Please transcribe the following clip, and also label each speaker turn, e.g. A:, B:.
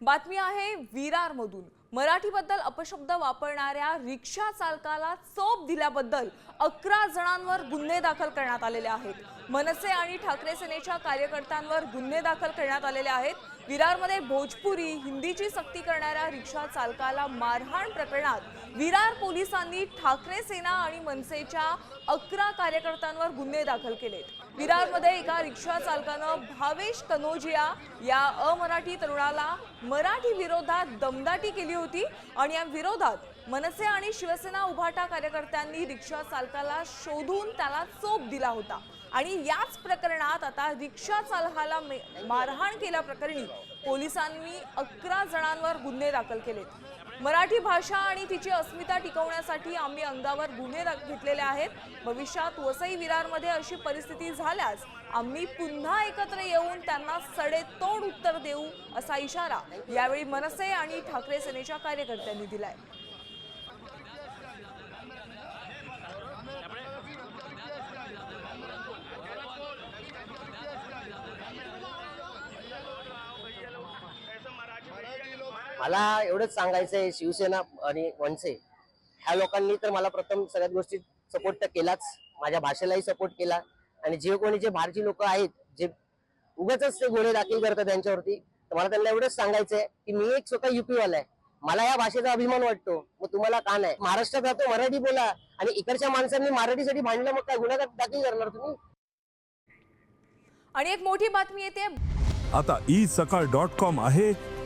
A: बातमी आहे विरारमधून. मराठीबद्दल अपशब्द वापरणाऱ्या रिक्षा चालकाला चोप दिल्याबद्दल अकरा जणांवर गुन्हे दाखल करण्यात आलेले आहेत. मनसे आणि ठाकरे सेनेच्या कार्यकर्त्यांवर गुन्हे दाखल करण्यात आलेले आहेत. विरारमध्ये भोजपुरी हिंदीची सक्ती करणाऱ्या रिक्षा चालकाला मारहाण प्रकरणात विरार पोलिसांनी ठाकरे सेना आणि मनसेच्या अकरा कार्यकर्त्यांवर गुन्हे दाखल केलेत. विरारमध्ये एका रिक्षा चालकानं भावेश कनोजिया या अमराठी तरुणाला मराठी विरोधात दमदाटी केली होती. आणि या विरोधात मनसे आणि शिवसेना उभाटा कार्यकर्त्यांनी रिक्षा चालकाला शोधून त्याला चोप दिला होता. आणि याच प्रकरणात आता रिक्षा चालकाला मारहाण केल्याप्रकरणी पोलिसांनी अकरा जणांवर गुन्हे दाखल केलेत. मराठी भाषा आणि तिची अस्मिता टिकवण्यासाठी आम्ही अंगावर गुन्हे घेतलेले आहेत. भविष्यात वसई विरारमध्ये अशी परिस्थिती झाल्यास आम्ही पुन्हा एकत्र येऊन त्यांना सडेतोड उत्तर देऊ असा इशारा यावेळी मनसे आणि ठाकरे सेनेच्या कार्यकर्त्यांनी दिलाय.
B: मला एवढंच सांगायचं आहे शिवसेना आणि मनसे. ह्या लोकांनी तर मला प्रथम सगळ्यात गोष्टी सपोर्ट तर केलाच. माझ्या भाषेलाही सपोर्ट केला. आणि जे कोणी जे बाहेरची लोक आहेत जे उगाच ते गुन्हे दाखल करतात त्यांच्यावरती तर मला त्यांना एवढंच सांगायचं आहे की मी एक स्वतः युपी वाला आहे मला या भाषेचा अभिमान वाटतो. मग तुम्हाला का नाही? महाराष्ट्रात राहतो मराठी बोला. आणि इकडच्या माणसांनी मराठीसाठी भांडलं मग काय गुन्हा दाखल करणार तुम्ही?
A: आणि एक मोठी बातमी येते.
C: आता ई सकाळ डॉट कॉम आहे.